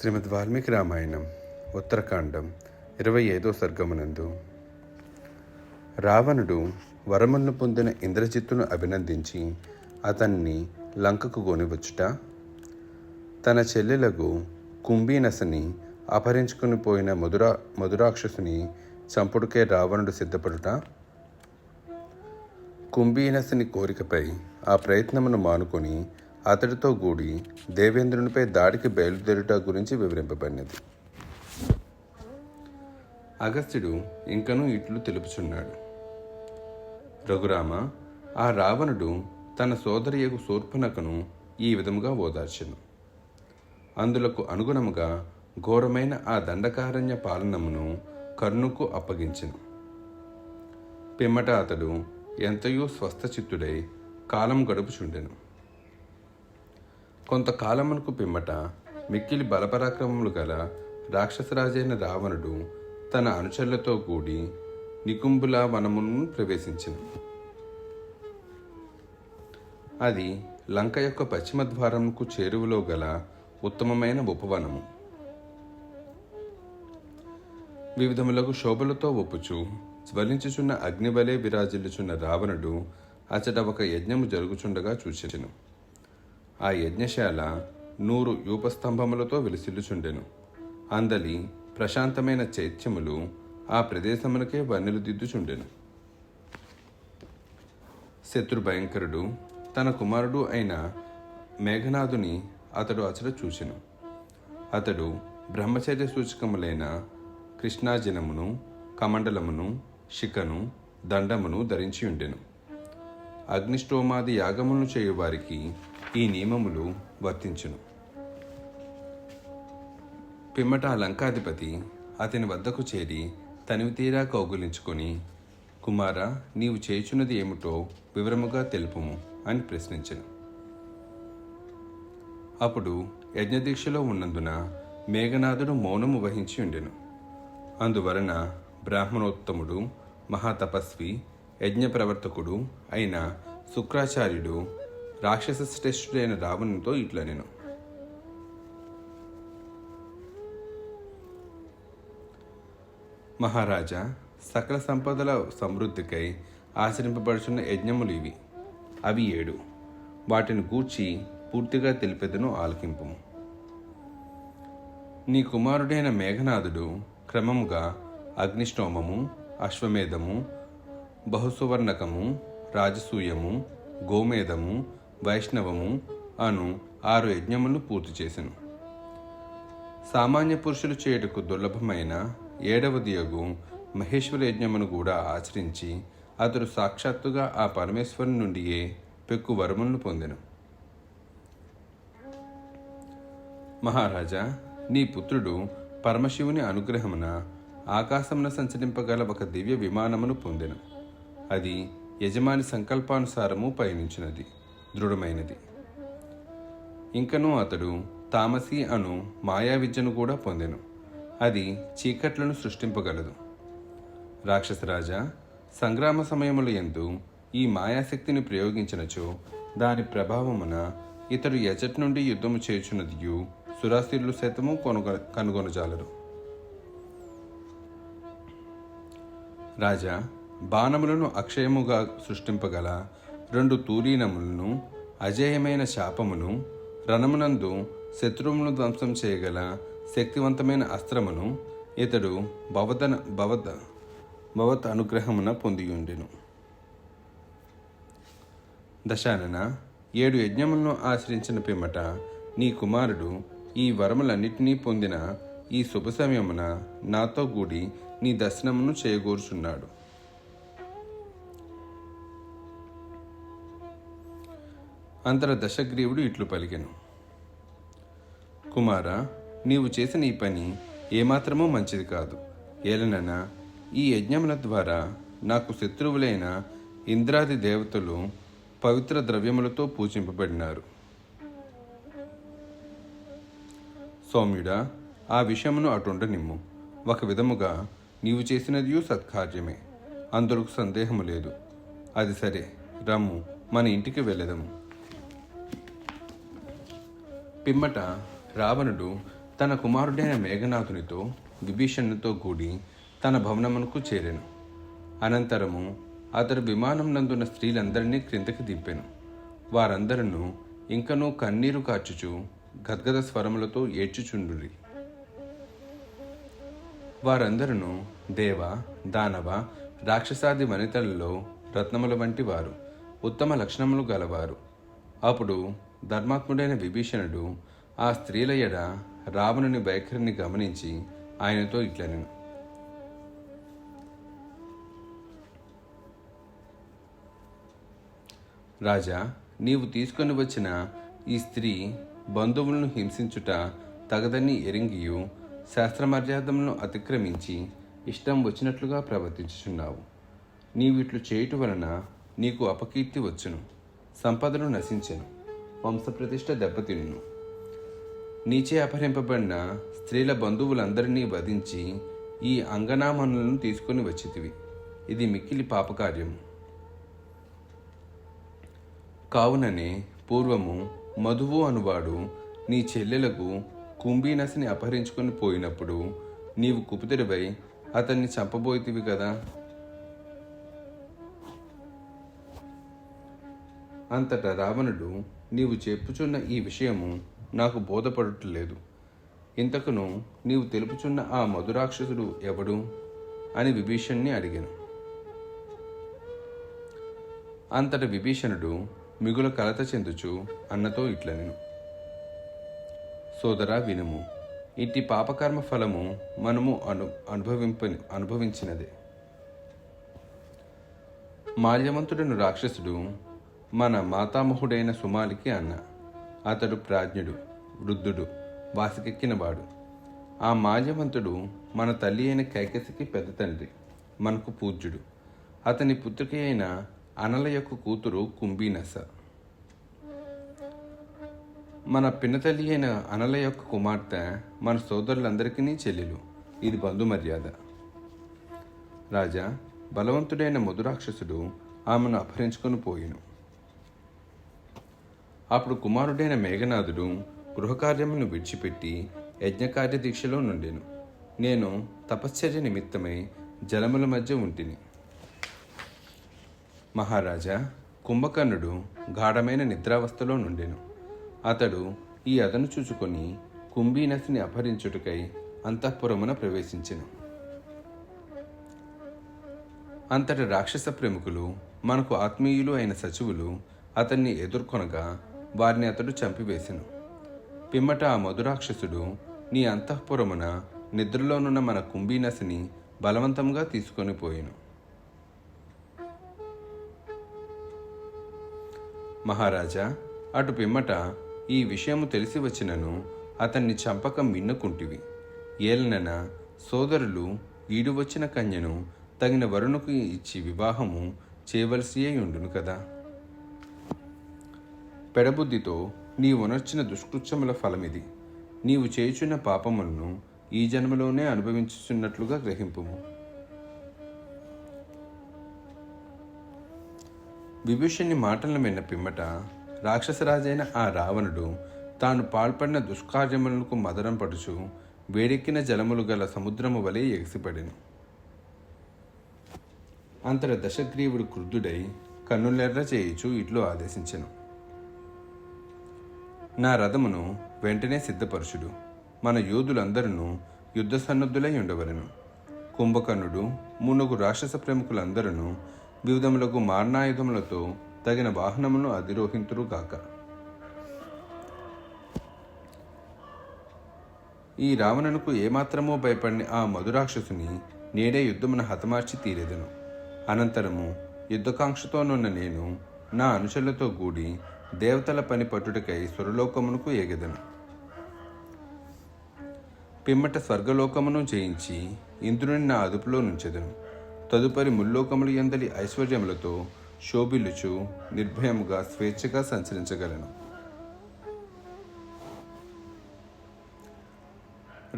శ్రీమద్ వాల్మీకి రామాయణం ఉత్తరకాండం ఇరవై ఐదో సర్గమునందు. రావణుడు వరములను పొందిన ఇంద్రజిత్తును అభినందించి అతన్ని లంకకు గోనివచ్చుట తన చెల్లెలకు కుంభీనసని అపహరించుకుని పోయిన మధురా మధురాక్షసుని చంపుడుకే రావణుడు సిద్ధపడుట కుంభీనసుని కోరికపై ఆ ప్రయత్నమును మానుకొని అతడితో కూడి దేవేంద్రునిపై దాడికి బయలుదేరుట గురించి వివరింపబడినది. అగస్త్యుడు ఇంకనూ ఇట్లు తెలుపుచున్నాడు. రఘురామ ఆ రావణుడు తన సోదరియకు శూర్పణకను ఈ విధముగా ఓదార్చెను. అందులకు అనుగుణముగా ఘోరమైన ఆ దండకారణ్య పాలనమును కర్ణుకు అప్పగించెను. పిమ్మట అతడు ఎంతయో స్వస్థచిత్తుడై కాలం గడుపుచుండెను. కొంతకాలమునకు పిమ్మట మిక్కిలి బలపరాక్రమములు గల రాక్షసరాజైన రావణుడు తన అనుచరులతో కూడి నికుంబుల వనమును ప్రవేశించింది అది లంక యొక్క పశ్చిమ ద్వారముకు చేరువలో గల ఉత్తమమైన ఉపవనము. వివిధములకు శోభలతో ఒప్పుచు జ్వలించుచున్న అగ్నివలే విరాజిల్లుచున్న రావణుడు అచట ఒక యజ్ఞము జరుగుచుండగా చూచెను ఆ యజ్ఞశాల నూరు యూపస్తంభములతో విలిసిల్లుచుండెను. అందలి ప్రశాంతమైన చైత్యములు ఆ ప్రదేశములకే వన్నెలు దిద్దుచుండెను. శత్రు భయంకరుడు తన కుమారుడు అయిన మేఘనాథుని అతడు అచట చూచెను. అతడు బ్రహ్మచర్య సూచకములైన కృష్ణాజనమును కమండలమును శిఖను దండమును ధరించి ఉండెను అగ్నిష్టోమాది యాగములను చేయువారికి ఈ నియమములు వర్తించును. పిమ్మట లంకాధిపతి అతని వద్దకు చేరి తనివి తీరా కౌగులించుకొని కుమార నీవు చేయుచున్నది ఏమిటో వివరముగా తెలుపుము అని ప్రశ్నించెను. అప్పుడు యజ్ఞదీక్షలో ఉన్నందున మేఘనాథుడు మౌనము వహించి ఉండెను. అందువలన బ్రాహ్మణోత్తముడు మహాతపస్వి యజ్ఞ ప్రవర్తకుడు అయిన శుక్రాచార్యుడు రాక్షస శ్రేష్ఠుడైన రావణునితో ఇట్లా నేను. మహారాజా సకల సంపదల సమృద్ధికై ఆచరింపబడుచున్న యజ్ఞములు ఇవి. అవి ఏడు. వాటిని గూర్చి పూర్తిగా తెలిపేదను ఆలకింపు నీ కుమారుడైన మేఘనాథుడు క్రమముగా అగ్నిష్టోమము అశ్వమేధము బహుసువర్ణకము రాజసూయము గోమేధము వైష్ణవము అను ఆరు యజ్ఞములు పూర్తి చేసెను. సామాన్య పురుషులు చేయుటకు దుర్లభమైన ఏడవది యగు మహేశ్వర యజ్ఞమును కూడా ఆచరించి అతడు సాక్షాత్తుగా ఆ పరమేశ్వరుని నుండియే పెక్కు వరములను పొందెను. మహారాజా నీ పుత్రుడు పరమశివుని అనుగ్రహమున ఆకాశమున సంచరింపగల ఒక దివ్య విమానమును పొందెను. అది యజమాని సంకల్పానుసారము పయనించినది. దృఢమైనది. ఇంకనూ అతడు తామసి అను మాయా విద్యను కూడా పొందెను. అది చీకట్లను సృష్టింపగలదు. రాక్షసరాజా సంగ్రామ సమయముల ఎందు ఈ మాయాశక్తిని ప్రయోగించినచో దాని ప్రభావమున ఇతడు ఎజట్ నుండి యుద్ధము చేయుచున్నదియు సురాసిరులు సైతము కొనుగొ కనుగొనజాలరు. రాజా బాణములను అక్షయముగా సృష్టింపగల రెండు తూరీనములను అజేయమైన శాపమును రణమునందు శత్రువులను ధ్వంసం చేయగల శక్తివంతమైన అస్త్రమును ఇతడు భవతన భవత భవత్ అనుగ్రహమున పొందియుండెను. దశానన ఏడు యజ్ఞములను ఆశ్రయించిన పిమ్మట నీ కుమారుడు ఈ వరములన్నిటినీ పొందిన ఈ శుభ సమయమున నాతో కూడి నీ దర్శనమును చేయగూర్చున్నాడు. అంతర దశగ్రీవుడు ఇట్లు పలికెను. కుమార నీవు చేసిన ఈ పని ఏమాత్రమూ మంచిది కాదు. ఏలననా ఈ యజ్ఞముల ద్వారా నాకు శత్రువులైన ఇంద్రాది దేవతలు పవిత్ర ద్రవ్యములతో పూజింపబడినారు. సౌమ్యుడా ఆ విషయమును అటుండ నిమ్ము. ఒక విధముగా నీవు చేసినదియూ సత్కార్యమే. అందులకు సందేహము లేదు. అది సరే రమ్ము మన ఇంటికి వెళ్ళదము. పిమ్మట రావణుడు తన కుమారుడైన మేఘనాథునితో విభీషణుతో కూడి తన భవనమునకు చేరాను. అనంతరము అతడు విమానం నందున్న స్త్రీలందరినీ క్రిందకి దింపాను. వారందరూ ఇంకనూ కన్నీరు కార్చుచు గద్గద స్వరములతో ఏడ్చుచుండురి. వారందరూ దేవ దానవ రాక్షసాది వనితలలో రత్నముల వంటి వారు ఉత్తమ లక్షణములు గలవారు. అప్పుడు ధర్మాత్ముడైన విభీషణుడు ఆ స్త్రీల ఎడ రావణుని వైఖరిని గమనించి ఆయనతో ఇట్లనెను. రాజా నీవు తీసుకొని వచ్చిన ఈ స్త్రీ బంధువులను హింసించుట తగదని ఎరింగియు శాస్త్రమర్యాదములను అతిక్రమించి ఇష్టం వచ్చినట్లుగా ప్రవర్తించుచున్నావు. నీవిట్లు చేయుట వలన నీకు అపకీర్తి వచ్చును. సంపదలు నశించెను. వంశప్రతిష్ట దెబ్బతిన్ను. నీచే అపహరింపబడిన స్త్రీల బంధువులందరినీ వధించి ఈ అంగనామనులను తీసుకొని వచ్చితివి. ఇది మిక్కిలి పాపకార్యం. కావుననే పూర్వము మధువు అనువాడు నీ చెల్లెలకు కుంభీనసిని అపహరించుకొని పోయినప్పుడు నీవు కుపితడివై అతన్ని చంపబోయితివి కదా? అంతటా రావణుడు నీవు చెప్పుచున్న ఈ విషయము నాకు బోధపడట్లేదు. ఇంతకును నీవు తెలుపుచున్న ఆ మధురాక్షసుడు ఎవడు? అని విభీషణ్ణి అడిగాను. అంతట విభీషణుడు మిగుల కలత చెందుచు అన్నతో ఇట్లనెను. సోదరా వినుము ఇట్టి పాపకర్మ ఫలము మనము అను అనుభవింప అనుభవించినదే. మాల్యవంతుడను రాక్షసుడు మన మాతామహుడైన సుమాలికి అన్న. అతడు ప్రాజ్ఞుడు వృద్ధుడు వాసికెక్కినవాడు. ఆ మాజవంతుడు మన తల్లి అయిన కైకసికి పెద్ద తండ్రి మనకు పూజ్యుడు. అతని పుత్రిక అయిన అనల యొక్క కూతురు కుంభీనస. మన పినతల్లి అయిన అనల యొక్క కుమార్తె మన సోదరులందరికీ చెల్లెలు. ఇది బంధుమర్యాద. రాజా బలవంతుడైన మధురాక్షసుడు ఆమెను అపహరించుకొని పోయిను. అప్పుడు కుమారుడైన మేఘనాథుడు గృహకార్యమును విడిచిపెట్టి యజ్ఞకార్య దీక్షలో నుండెను. నేను తపశ్చర్య నిమిత్తమై జలముల మధ్య ఉంటిని. మహారాజా కుంభకర్ణుడు గాఢమైన నిద్రావస్థలో నుండెను. అతడు ఈ అదను చూచుకొని కుంభీనసిని అపహరించుటకై అంతఃపురమున ప్రవేశించెను. అంతటి రాక్షస ప్రముఖులు మనకు ఆత్మీయులు అయిన సచివులు అతన్ని ఎదుర్కొనగా వారిని అతడు చంపివేశెను పిమ్మట ఆ మధురాక్షసుడు నీ అంతఃపురమున నిద్రలోనున్న మన కుంభీనసిని బలవంతంగా తీసుకొని పోయెను. మహారాజా అటు పిమ్మట ఈ విషయము తెలిసి వచ్చినను అతన్ని చంపక మిన్నుకుంటివి. ఏలనన సోదరులు ఈడు వచ్చిన కన్యను తగిన వరుణకు ఇచ్చి వివాహము చేయవలసియే ఉండును కదా. పెడబుద్ధితో నీవునర్చిన దుష్కృత్యముల ఫలమిది. నీవు చేయుచున్న పాపములను ఈ జన్మలోనే అనుభవించుచున్నట్లుగా గ్రహింపుము. విభీషణి మాటలను విన్న పిమ్మట రాక్షసరాజైన ఆ రావణుడు తాను పాల్పడిన దుష్కార్యములకు మదనం పడుచు వేడెక్కిన జలములు గల సముద్రము వలె ఎగిసిపడెను. అంతట దశగ్రీవుడు క్రుద్ధుడై కన్నులెర్ర చేయుచు ఇట్లు ఆదేశించెను. నా రథమును వెంటనే సిద్ధపరచుడు. మన యోధులందరూ యుద్ధ సన్నద్ధులై ఉండవలను. కుంభకర్ణుడు మునుగు రాక్షస ప్రముఖులందరూ వివిధములకు మారణాయుధములతో తగిన వాహనమును అధిరోహింతురుగాక ఈ రావణునకు ఏమాత్రమో భయపడిన ఆ మధురాక్షసుని నేడే యుద్ధమున హతమార్చి తీరేదను. అనంతరము యుద్ధకాంక్షతోనున్న నేను నా అనుచరులతో కూడి దేవతల పని పట్టుటకై స్వరలోకమునకు ఎగెదను పిమ్మట స్వర్గలోకమును జయించి ఇంద్రుని నా అదుపులో నుంచెదను. తదుపరి ముల్లోకములు ఎందలి ఐశ్వర్యములతో శోభిల్లుచు నిర్భయముగా స్వేచ్ఛగా సంచరించగలను.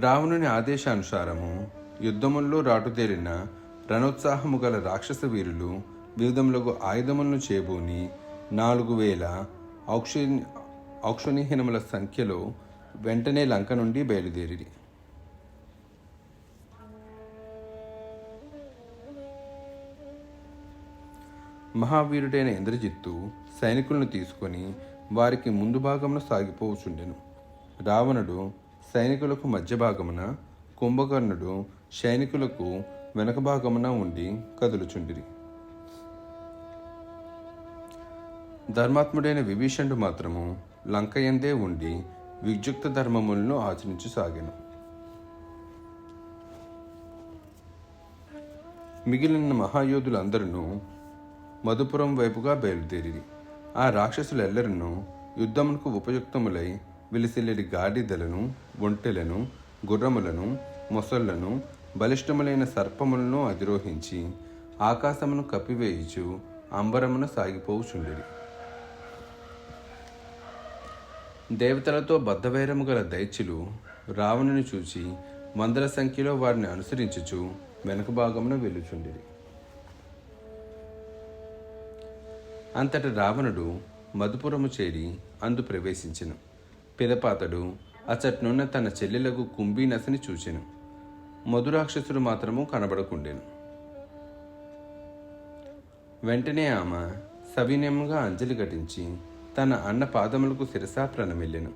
రావణుని ఆదేశానుసారము యుద్ధముల్లో రాటుదేరిన రణోత్సాహము గల రాక్షస వీరులు వివిధములకు ఆయుధములను చేబూని నాలుగు వేల ఔక్ష ఔక్షణీహీనముల సంఖ్యలో వెంటనే లంక నుండి బయలుదేరి మహావీరుడైన ఇంద్రజిత్తు సైనికులను తీసుకొని వారికి ముందు భాగమున సాగిపోవచుండెను రావణుడు సైనికులకు మధ్య భాగమున కుంభకర్ణుడు సైనికులకు వెనక భాగమున ఉండి కదులుచుండిరి. ధర్మాత్ముడైన విభీషణుడు మాత్రము లంకయందే ఉండి విద్యుక్త ధర్మములను ఆచరించు సాగాను. మిగిలిన మహాయోధులందరూ మధుపురం వైపుగా బయలుదేరి ఆ రాక్షసులెల్లరూ యుద్ధమునకు ఉపయుక్తములై విలిసిల్లిడి గాడిదలను ఒంటెలను గుర్రములను మొసళ్ళను బలిష్టములైన సర్పములను అధిరోహించి ఆకాశమును కప్పివేయుచు అంబరమును సాగిపోవుచుండిరి. దేవతలతో బద్ధవైరము గల దైత్యులు రావణుని చూచి వందల సంఖ్యలో వారిని అనుసరించుచు వెనుక భాగమున వెళ్ళుచుండిరి. అంతటి రావణుడు మధుపురము చేరి అందు ప్రవేశించెను. పిదపాతడు అచట్నున్న తన చెల్లెలకు కుంభీనసని చూచెను. మధురాక్షసుడు మాత్రము కనబడకుండెను. వెంటనే ఆమె సవినయముగా అంజలి ఘటించి తన అన్న పాదములకు శిరసా ప్రణమిల్లెను.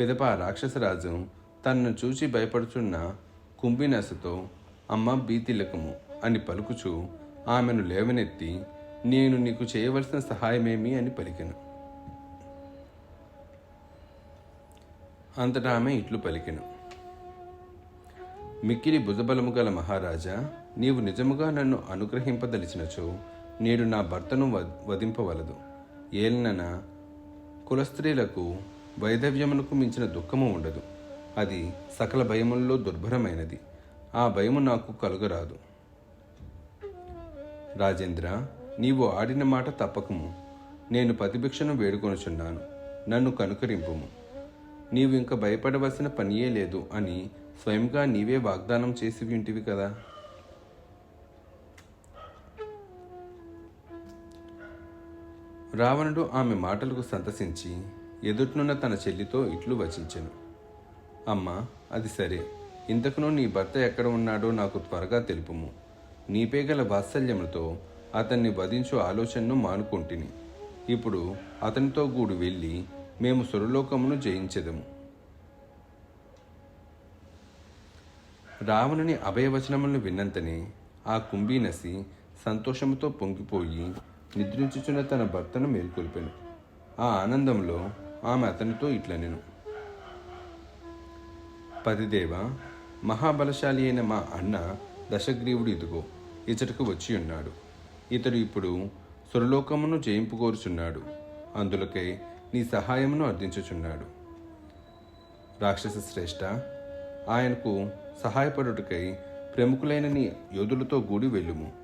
పిదప రాక్షసరాజు తనను చూచి భయపడుచున్న కుంభినసతో అమ్మ భీతిలకము అని పలుకుచు ఆమెను లేవనెత్తి నేను నీకు చేయవలసిన సహాయమేమి అని పలికెను. అంతటా ఆమె ఇట్లు పలికెను. మిక్కిలి భుజబలము గల మహారాజా నీవు నిజముగా నన్ను అనుగ్రహింపదలిచినచో నేడు నా భర్తను వ- వధింపవలదు. ఏలనన కులస్త్రీలకు వైధవ్యమునకు మించిన దుఃఖము ఉండదు. అది సకల భయముల్లో దుర్భరమైనది. ఆ భయము నాకు కలుగరాదు. రాజేంద్ర నీవు ఆడిన మాట తప్పకము. నేను ప్రతిభిక్షను వేడుకొనుచున్నాను. నన్ను కనుకరింపుము. నీవు ఇంక భయపడవలసిన పనియే లేదు అని స్వయంగా నీవే వాగ్దానం చేసి వింటివి కదా? రావణుడు ఆమె మాటలకు సంతసించి ఎదుటినున్న తన చెల్లితో ఇట్లు వచించెను. అమ్మా అది సరే. ఇంతకును నీ భర్త ఎక్కడ ఉన్నాడో నాకు త్వరగా తెలుపుము. నీపే గల వాత్సల్యముతో అతన్ని వధించు ఆలోచనను మానుకుంటుని. ఇప్పుడు అతనితో గూడు వెళ్ళి మేము సురలోకమును జయించెదము. రావణుని అభయవచనములను విన్నంతనే ఆ కుంభీనసి సంతోషముతో పొంగిపోయి నిద్రించుచున్న తన భర్తను మేల్కొల్పాను. ఆ ఆనందంలో ఆమె అతనితో ఇట్లనెను పతిదేవ మహాబలశాలి అయిన మా అన్న దశగ్రీవుడు ఇదిగో ఇతడికి వచ్చి ఉన్నాడు ఇతడు ఇప్పుడు సురలోకమును జయింపుకోరుచున్నాడు అందులకై నీ సహాయమును అర్థించుచున్నాడు రాక్షస శ్రేష్ఠ ఆయనకు సహాయపడుటకై ప్రముఖులైన నీ యోధులతో గూడి వెళ్ళుము.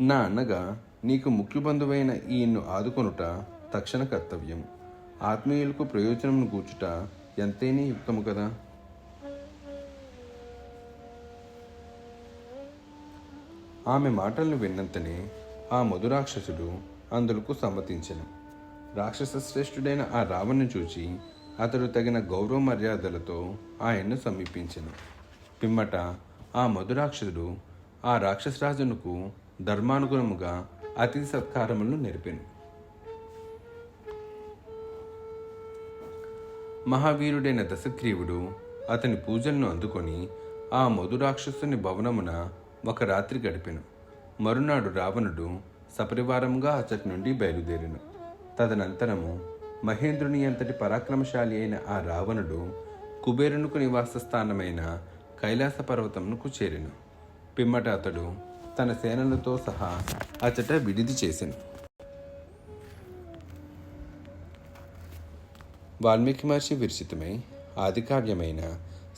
నా అన్నగా నీకు ముఖ్య బంధువైన ఈయన్ను ఆదుకొనుట తక్షణ కర్తవ్యం. ఆత్మీయులకు ప్రయోజనం కూర్చుట ఎంతైనా యుక్తము కదా? ఆమె మాటలను విన్నంతనే ఆ మధురాక్షసుడు అందులకు సమ్మతించను. రాక్షస శ్రేష్ఠుడైన ఆ రావణ్ణి చూచి అతడు తగిన గౌరవ మర్యాదలతో ఆయన్ను సమీపించను. పిమ్మట ఆ మధురాక్షసుడు ఆ రాక్షసరాజునకు ధర్మానుగుణముగా అతిథి సత్కారములను నెరిపెను. మహావీరుడైన దశగ్రీవుడు అతని పూజలను అందుకొని ఆ మధురాక్షసుని భవనమున ఒక రాత్రి గడిపెను. మరునాడు రావణుడు సపరివారంగా అతడి నుండి బయలుదేరిను. తదనంతరము మహేంద్రుని అంతటి పరాక్రమశాలి అయిన ఆ రావణుడు కుబేరునుకు నివాస స్థానమైన కైలాస పర్వతమునకు చేరెను. పిమ్మట అతడు తన సేనలతో సహా అచట విడిది చేసింది. వాల్మీకి మహర్షి విరచితమై ఆదికావ్యమైన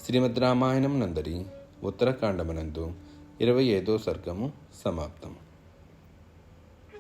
శ్రీమద్ రామాయణం నందరి ఉత్తరకాండమనందు ఇరవై ఐదో సర్గము సమాప్తం.